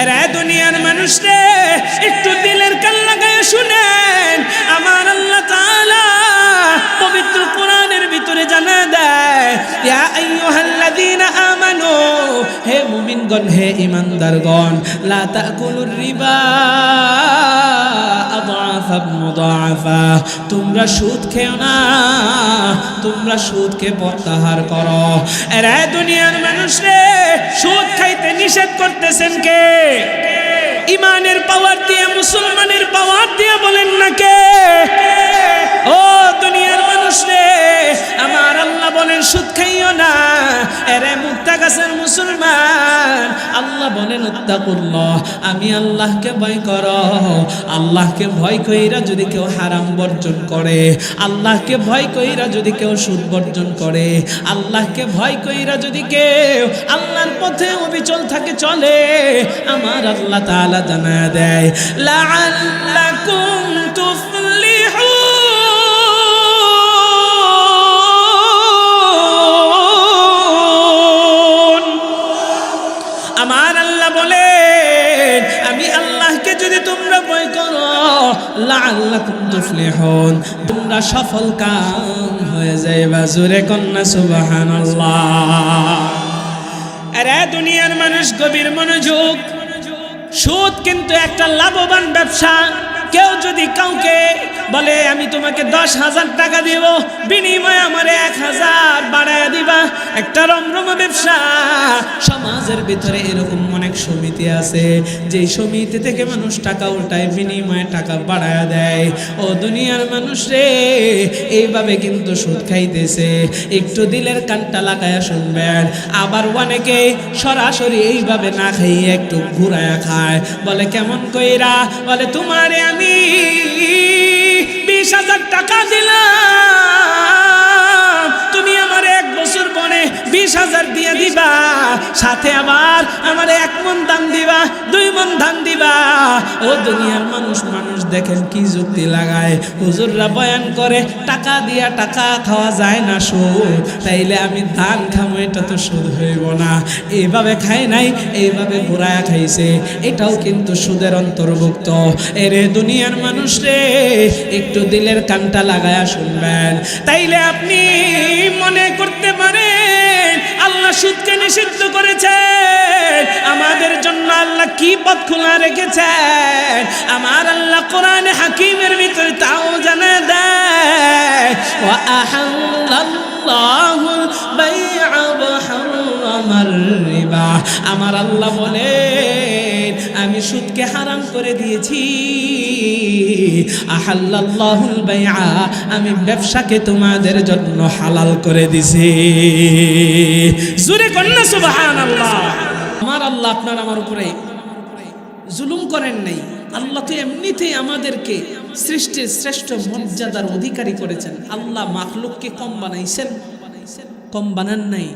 এরা দুনিয়ার মানুষ রে, একটু দিলের কান লাগায় শুনেন। আমার আল্লাহ তাআলা পবিত্র কোরআনের ভিতরে জানা দেয় হে মুমিনগণ, হে ইমানদারগণ, লা তাকুলুর রিবা তোমরা সুদ খেও না, তোমরা সুদকে প্রত্যাহার করো। এরা দুনিয়ার মানুষ রে সুদ খাইতে নিষেধ করতেছেন কে? ইমানের পাওয়ার দিয়ে, মুসলমানের পাওয়ার দিয়ে বলেন না কে? ও দুনিয়ার মানুষ রে, আমার আল্লাহ বলেন, সুদ খাইও না। এরে মুক্তা গাছের মুসলমান, আল্লাহ বলেন, উত্তাকুল্লাহ, আমি আল্লাহকে ভয় কর। আল্লাহকে ভয় কইরা যদি কেউ হারাম বর্জন করে, আল্লাহকে ভয় কইরা যদি কেউ সুদ বর্জন করে, আল্লাহকে ভয় কইরা যদি কেউ আল্লাহর পথে অবিচল থাকে চলে, আমার আল্লাহ তাআলা জানা দেয়। লাআল্লাকুম তুফলিহুন। আমার আল্লাহ বলেন, আমি আল্লাহকে যদি তোমরা ভয় করো, লাআল্লাকুম তুফলিহুন। তোমরা সফল কাম হয়ে যাইবা, জোরে কন্যা সুবহানাল্লাহ। আরে দুনিয়ার মানুষ গভীর মনোযোগ সুদ কিন্তু একটা লাভবান ব্যবসা। কেউ যদি কাউকে বলে, আমি তোমাকে দশ হাজার টাকা দিব। বিনিময়ে আমার এক হাজার বাড়ায় দিবা। একটা রমরম ব্যবসা। সমাজের ভিতরে এরকম অনেক সমিতি আছে যে সমিতি থেকে মানুষ টাকা উল্টায়, বিনিময়ে টাকা বাড়ায় দেয়। ও দুনিয়ার মানুষ রে, এইভাবে কিন্তু সুদ খাইতেছে। একটু দিলের কানটা লাগায়া শুনবেন। আবার অনেকে সরাসরি এইভাবে না খাইয়ে একটু ঘুরায়া খায়। বলে, কেমন কইরা? বলে, তোমারে আমি হাজার টাকা দিলাম। বিশ হাজার দিয়ে দিবা, সাথে আবার আমার এক মন ধান দিবা, দুই মন ধান দিবা। ও দুনিয়ার মানুষ মানুষ দেখেন কি যুক্তি লাগায়। হুজুররা বয়ান করে, টাকা দিয়া টাকা খাওয়া যায় না সুদ। তাইলে আমি ধান খামো, এটা তো সুদ হইব না। এইভাবে খাই নাই, এইভাবে ঘোরায়া খাইছে। এটাও কিন্তু সুদের অন্তর্ভুক্ত। এরে দুনিয়ার মানুষ রে, একটু দিলের কানটা লাগায়া শুনবেন। তাইলে আপনি মনে করতে পারেন আল্লাহ সুদকে নিষিদ্ধ করেছেন। আমাদের জন্য আল্লাহ কি পথ খোলা রেখেছেন? আমার আল্লাহ কোরআন হাকিমের ভিতরে তাও জানা দেয় আমার আল্লাহ বলেন সুদকে হারাম করে দিয়েছি। আহাল্লাল্লাহুল বাই'a আমি ব্যবসাকে তোমাদের জন্য হালাল করে দিছি। জুরে কন্যা সুবহানাল্লাহ। আমার আল্লাহ আপনার আমার উপরে জুলুম করেন নাই। আল্লাহ তো এমনিতেই আমাদেরকে সৃষ্টির শ্রেষ্ঠ মর্যাদার অধিকারী করেছেন। আল্লাহ মাখলুককে কম বানাইছেন, কম বানান নাই।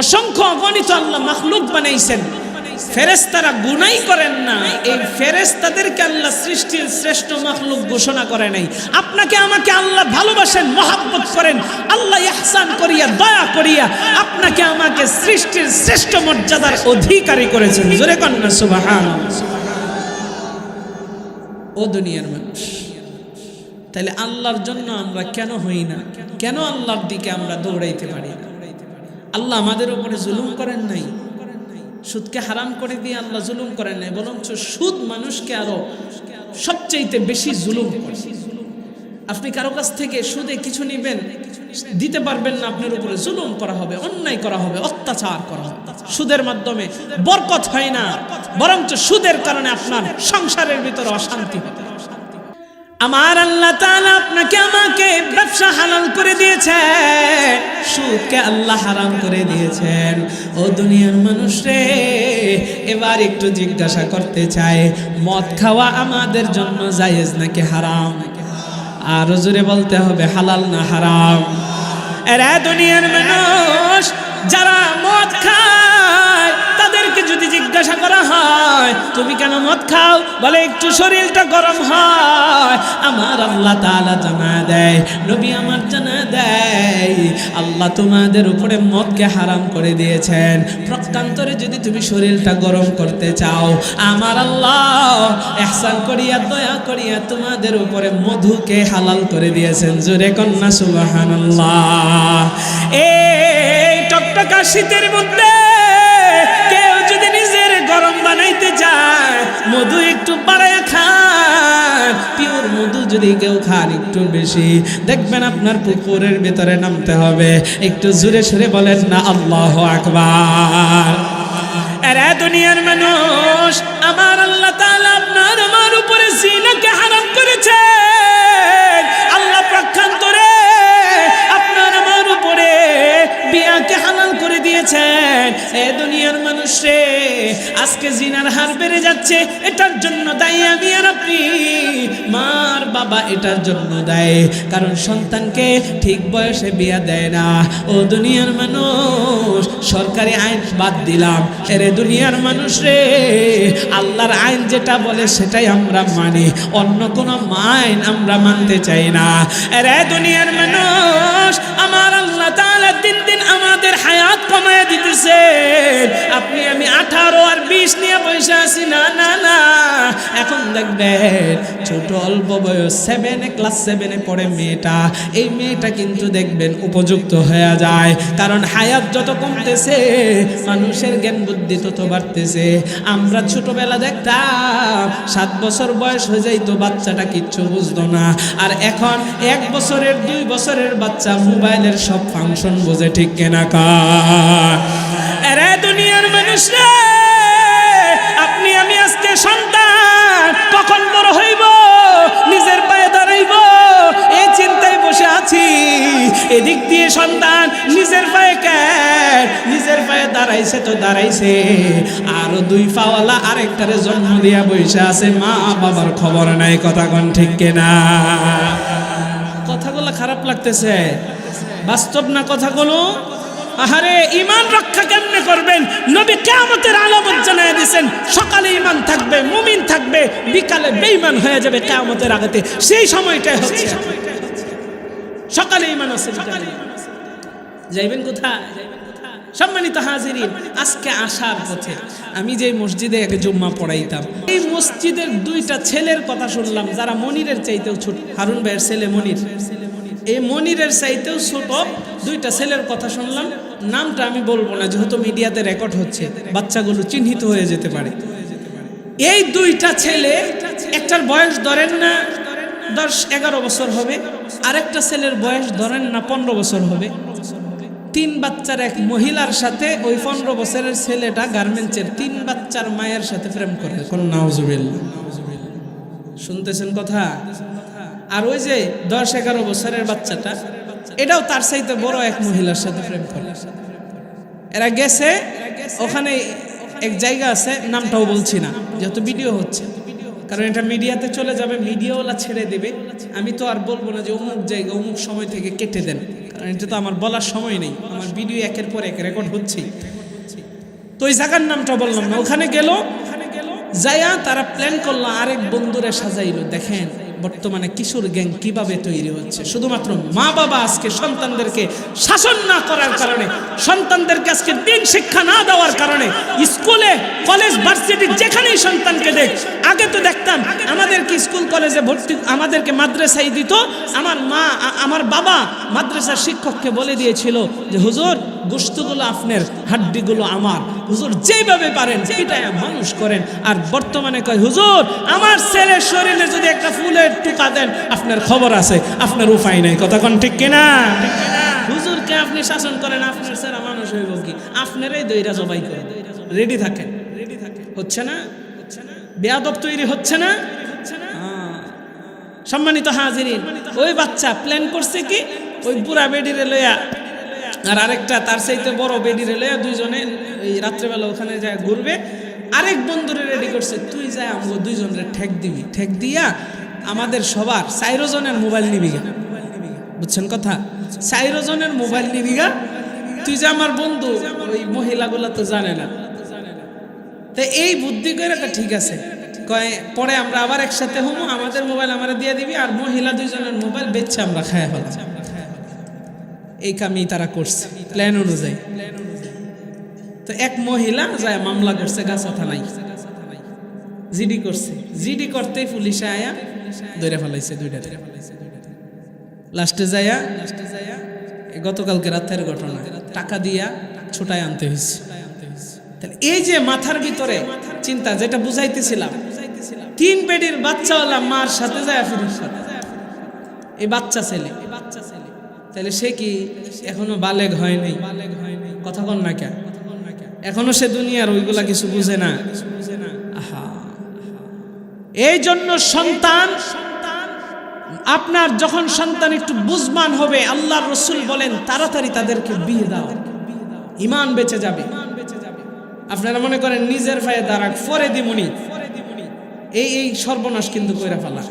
অসংখ্য অগণিত আল্লাহ মাখলুক বানাইছেন। ফেরেস্তারা গুনাই করেন না। এই ফেরেস্তাদেরকে আল্লাহ সৃষ্টির শ্রেষ্ঠ মাখলুক ঘোষণা করে নাই। আপনাকে আমাকে আল্লাহ ভালোবাসেন, মহাব্বত করেন, আল্লাহ ইহসান করিয়া, দয়া করিয়া আপনাকে আমাকে সৃষ্টির শ্রেষ্ঠ মর্যাদার অধিকারী করেছেন। জোরে কন্যা সুবাহান ও দুনিয়ার মানুষ তাহলে আল্লাহর জন্য আমরা কেন হই না? কেন আল্লাহর দিকে আমরা দৌড়াইতে পারি? না আল্লাহ আমাদের উপরে জুলুম করেন নাই? সুদকে হারাম করে দিয়ে আল্লাহ জুলুম করেন নাই বরঞ্চ সুদ মানুষকে আরও সবচাইতে বেশি জুলুম আপনি কারও কাছ থেকে সুদে কিছু নিবেন, দিতে পারবেন না, আপনার উপরে জুলুম করা হবে, অন্যায় করা হবে, অত্যাচার করা হবে। সুদের মাধ্যমে বরকত হয় না, বরঞ্চ সুদের কারণে আপনার সংসারের ভিতরে অশান্তি হবে। আমার আল্লাহ আপনাকে, আমাকে ব্যবসা হালাল করে দিয়েছে সুদকে আল্লাহ হারাম করে দিয়েছেন। ও দুনিয়ার মানুষ রে, এবার একটু জিজ্ঞাসা করতে চায়, মদ খাওয়া আমাদের জন্য জায়েজ নাকি হারাম? আর জোরে বলতে হবে, হালাল না হারাম? এরা দুনিয়ার মানুষ, যারা মদ খায় তাদেরকে যদি জিজ্ঞাসা করা হয়, তুমি কেন মদ খাও? বলে, একটু শরীরটা গরম হয়। আমার আল্লাহ তাআলা জানা দেয়, নবী আমার জানা দেয়, আল্লাহ তোমাদের উপরে মদকে হারাম করে দিয়েছেন। প্রকান্তরে যদি তুমি শরীরটা গরম করতে চাও, আমার আল্লাহ এহসান করিয়া, দয়া করিয়া তোমাদের উপরে মধুকে হালাল করে দিয়েছেন। জোরে কন্যা, সুবহানাল্লাহ। এই টকটকা শীতের মধ্যে যদি কেউ খান একটু বেশি, দেখবেন আপনার পুকুরের ভিতরে নামতে হবে। একটু জোরে সরে বলেন না, আল্লাহ আকবার। দুনিয়ার মানুষ, আমার আল্লাহ আপনার আমার উপরে জিনাকে হারাম করেছে। আল্লাহ প্রক্ষান্তরে আপনার আমার উপরে বিয়াকে হালাল করে দিয়েছেন। এ দুনিয়ার মানুষ আজকে জিনার হার বেড়ে যাচ্ছে, এটার জন্য দায়ী আমি আর আপনি। মার বাবা এটার জন্য দেয়। কারণ সন্তানকে ঠিক বয়সে বিয়া দেয় না। ও দুনিয়ার মানুষ, সরকারি আইন বাদ দিলাম। এরে দুনিয়ার মানুষ রে, আল্লাহর আইন যেটা বলে সেটাই আমরা মানি। অন্য কোনো আইন আমরা মানতে চাই না। এরে দুনিয়ার মানুষ, আমার আল্লাহ তাআলা দিন দিন আমাদের হায়াত কমায় দিতেছে আপনি, আমি আঠারো আর বিশ নিয়ে বসে আছি। না না না। এখন দেখবেন ছোট অল্প বয়স সেভেনে ক্লাস সেভেনে পড়ে মেয়েটা। এই মেয়েটা কিন্তু দেখবেন উপযুক্ত হয়ে যায়। কারণ হায়াত যত কমতেছে, মানুষের জ্ঞান বুদ্ধি তত বাড়তেছে। আমরা ছোটবেলা দেখতাম সাত বছর বয়স হয়ে যাইতো, বাচ্চাটা কিচ্ছু বুঝতো না। আর এখন এক বছরের, দুই বছরের বাচ্চা মোবাইলের সব ফাংশন বোঝে। ঠিক কেনা কার? এরে দুনিয়ার মানুষ আপনি, আমি আজকে সন্তান, কখন বড় হইব? নিজের পায়ে দাঁড়াইব এই চিন্তায় বসে আছি। এদিক দিয়ে সন্তান, নিজের পায়ে কেন? নিজের পায়ে দাঁড়াইছে তো দাঁড়াইছে। আরও দুই পাওয়ালা আরেকটারে জন্ম দিয়া বসে আছে, মা বাবার খবর নাই, কথা কোন ঠিক কেনা? কথাগুলো খারাপ লাগতেছে। বাস্তব না কথাগুলো? আহারে ইমান রক্ষা কেমনে করবেন? নবী কেয়ামতের আলামত জানায় দিয়েছেন, সকালে ইমান থাকবে, মুমিন থাকবে, বিকালে বেঈমান হয়ে যাবে কেয়ামতের আগতে। সেই সময়টাই হচ্ছে। সকালে ইমান আছে যাইবেন কোথায়? সম্মানিত হাজিরিন, আজকে আসার পথে আমি যে মসজিদে এক জুম্মা পড়াইতাম, এই মসজিদের দুইটা ছেলের কথা শুনলাম, যারা মনিরের চাইতেও ছোট। হারুন ভাইয়ের ছেলে মনির। এই মনিরের চাইতেও ছোট। দুইটা ছেলের কথা শুনলাম। নামটা আমি বলব না, যেহেতু মিডিয়াতে রেকর্ড হচ্ছে, বাচ্চাগুলো চিহ্নিত হয়ে যেতে পারে। এই দুইটা ছেলে, একটার বয়স ধরেন না, দশ এগারো বছর হবে, আরেকটা ছেলের বয়স ধরেন না পনেরো বছর হবে। তিন বাচ্চার এক মহিলার সাথে ওই পনেরো বছরের ছেলেটা গার্মেন্টসের তিন বাচ্চার মায়ের সাথে প্রেম করে। শুনতেছেন কথা? আর ওই যে দশ এগারো বছরের বাচ্চাটা, এটাও তার চাইতে বড় এক মহিলার সাথে প্রেম করে। এরা গেছে, ওখানে এক জায়গা আছে, নামটাও বলছি না, যেহেতু ভিডিও হচ্ছে। কারণ এটা মিডিয়াতে চলে যাবে, মিডিয়াওয়ালা ছেড়ে দেবে। আমি তো আর বলব না যে অমুক জায়গা, অমুক সময় থেকে কেটে দেন, কারণ এটা তো আমার বলার সময় নেই। আমার ভিডিও একের পর এক রেকর্ড হচ্ছেই। তো ওই জায়গার নামটা বললাম না, ওখানে গেল যাইয়া তারা প্ল্যান করল আরেক বন্ধুরা সাজাইলো, দেখেন। বর্তমানে কিশোর গ্যাং কীভাবে তৈরি হচ্ছে? শুধুমাত্র মা বাবা আজকে সন্তানদেরকে শাসন না করার কারণে, সন্তানদেরকে আজকে দিন শিক্ষা না দেওয়ার কারণে, স্কুলে, কলেজ, ভার্সিটি, যেখানেই সন্তানকে দেখ, আগে তো দেখতাম আমাদেরকে স্কুল, কলেজে ভর্তি, আমাদেরকে মাদ্রাসায় দিত। আমার মা আমার বাবা মাদ্রাসার শিক্ষককে বলে দিয়েছিল যে, হুজুর গোস্তগুলো আপনার হাড্ডিগুলো আমার। হুজুর যেভাবে পারেন এটাই মানুষ করেন। আর বর্তমানে কয়, হুজুর, আমার ছেলের শরীরে যদি একটা ফুলের টুকা দেন, আপনার খবর আছে, আপনার উপায় নাই। কথা কোন ঠিক কিনা? হুজুরকে আপনি শাসন করেন, আপনার ছেলে মানুষ হইব কি? আপনারাই দইরা জবাই করেন। রেডি থাকেন? রেডি থাকেন হচ্ছে না? হচ্ছে না বেয়াদব তৈরি হচ্ছে না। সম্মানিত হাজিরিন, ওই বাচ্চা প্ল্যান করছে কি? ওই বুড়া বেডিরে লইয়া, আর আরেকটা, তার চাইতে বড় বেডিরে লইয়া দুইজনে এই রাত্রেবেলা ওখানে যায় ঘুরবে। আরেক বন্ধুরে রেডি করছে, তুই যায় আমাকে দুইজনের ঠেক দিবি। ঠেক দিয়া আমাদের সবার চাইরজনের মোবাইল নিবি গা। বুঝছেন কথা? চাইরজনের মোবাইল নিবি গা। তুই যে আমার বন্ধু, ওই মহিলাগুলা তো জানে না। তো এই বুদ্ধি করে ঠিক আছে। কয়, পরে আমরা আবার একসাথে হব আমাদের মোবাইল আমরা দিয়ে দিবি আর মহিলা দুইজনের মোবাইল বেচছে আমরা খায় ফেলাম। এই কামই তারা করছে, প্ল্যান অনুযায়ী। তো এক মহিলা যায় মামলা করছে, গাছা থানায় জিডি করছে। জিডি করতেই পুলিশে আয়া ধরে ফেলাইছে দুইটা লাস্টে যায়া লাস্টে যায়া গতকালকে রাতের ঘটনা, টাকা দিয়া ছোটায় আনতে হয়েছে তাহলে এই যে মাথার ভিতরে চিন্তা, যেটা বুঝাইতেছিলাম, তিন বেডির বাচ্চাওয়ালা মার সাথে যায় ফিরুর সাথে এই বাচ্চা ছেলে, তাহলে সে কি এখনও বালেগ হয় নাই? কথা বল না কে এখনও সে দুনিয়ার ওইগুলা কিছু বুঝে না। এই জন্য সন্তান, আপনার যখন সন্তান একটু বুঝমান হবে আল্লাহ রসুল বলেন, তাড়াতাড়ি তাদেরকে বিয়ে দাও। ইমান বেঁচে যাবে। আপনারা মনে করেন, নিজের ভাইয়ে দাঁড়াক, ফরে দিমুনি। এই এই সর্বনাশ কিন্তু কইরা ফেলা।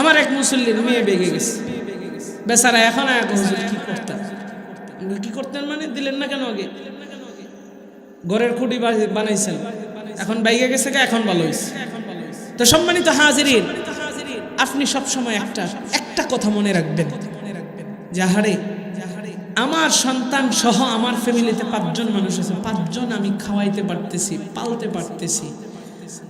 আমার এক মুসল্লির মেয়ে বেগে গেছে। বেচারা এখন এক হুজুর, কি করতেন? কি করতেন মানে? দিলেন না কেন আগে? ঘরের খুঁটি বানাইছেন। এখন বাইকে গেছে এখন ভালো হয়েছে তো সম্মানিত হাজিরিন, আপনি সব সময় একটা একটা কথা মনে রাখবেন। যাহারে আমার সন্তান সহ আমার ফ্যামিলিতে পাঁচজন মানুষ আছে। পাঁচজন আমি খাওয়াইতে পারতেছি, পালতে পারতেছি।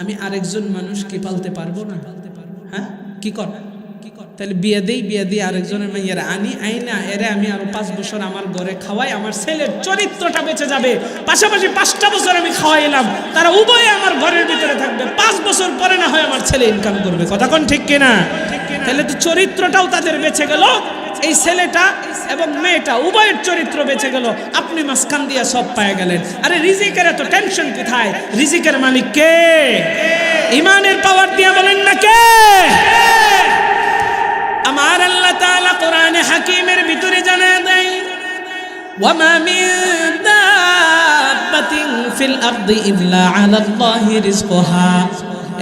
আমি আরেকজন মানুষ কি পালতে পারব না? হ্যাঁ? কি কর? তাহলে বিয়ে দেই, বিয়ে দিয়ে আরেকজনের মেয়ের আনি, আইনা এরে আমি আরও পাঁচ বছর আমার ঘরে খাওয়াই, আমার ছেলের চরিত্রটা বেঁচে যাবে। পাশাপাশি পাঁচটা বছর আমি খাওয়াইলাম, তারা উভয়ে আমার ঘরের ভিতরে থাকবে। পাঁচ বছর পরে না হয় আমার ছেলে ইনকাম করবে। কথা কোন ঠিক কিনা তাহলে তো চরিত্রটাও তাদের বেঁচে গেল, এই ছেলেটা এবং মেয়েটা, উভয়ের চরিত্র বেঁচে গেল। আপনি মাঝখান দিয়ে সব পায়ে গেলেন। আরে রিজিকের এত টেনশন কোথায়? রিজিকের মালিক কে? ইমানের পাওয়ার দিয়ে বলেন না কে? আমার আল্লাহ তাআলা কোরআনে হাকিমের ভিতরে জানা দেয়, ওয়ামা দাব্বাতিন ফিল আরদি ইল্লা আলাল্লাহি রিজকুহা।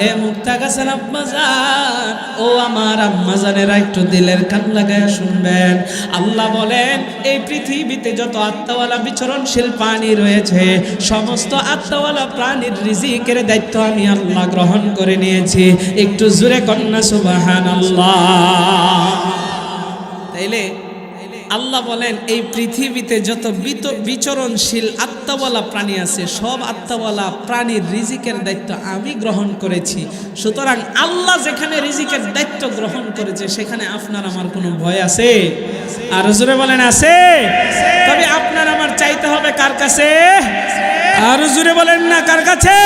এ মুক্তা গাছের আম্মাজান ও আমার আম্মাজানেরা একটু দিলের কান লাগায় শুনবেন। আল্লাহ বলেন, এই পৃথিবীতে যত আত্মাওয়ালা বিচরণশীল প্রাণী রয়েছে, সমস্ত আত্মাওয়ালা প্রাণীর রিজিকের দায়িত্ব আমি আল্লাহ গ্রহণ করে নিয়েছি। একটু জুড়ে কন্যা সুবাহান আল্লাহ তাইলে আল্লাহ বলেন, এই পৃথিবীতে যত বিত, বিচরণশীল আত্মাওয়ালা প্রাণী আছে, সব আত্মাওয়ালা প্রাণীর রিজিকের দায়িত্ব আমি গ্রহণ করেছি। সুতরাং আল্লাহ যেখানে রিজিকের দায়িত্ব গ্রহণ করেছে, সেখানে আপনার আমার কোনো ভয় আছে? আর জোরে বলেন, আছে। তবে আপনার আমার চাইতে হবে কার কাছে? আর জোরে বলেন, না, কার কাছে?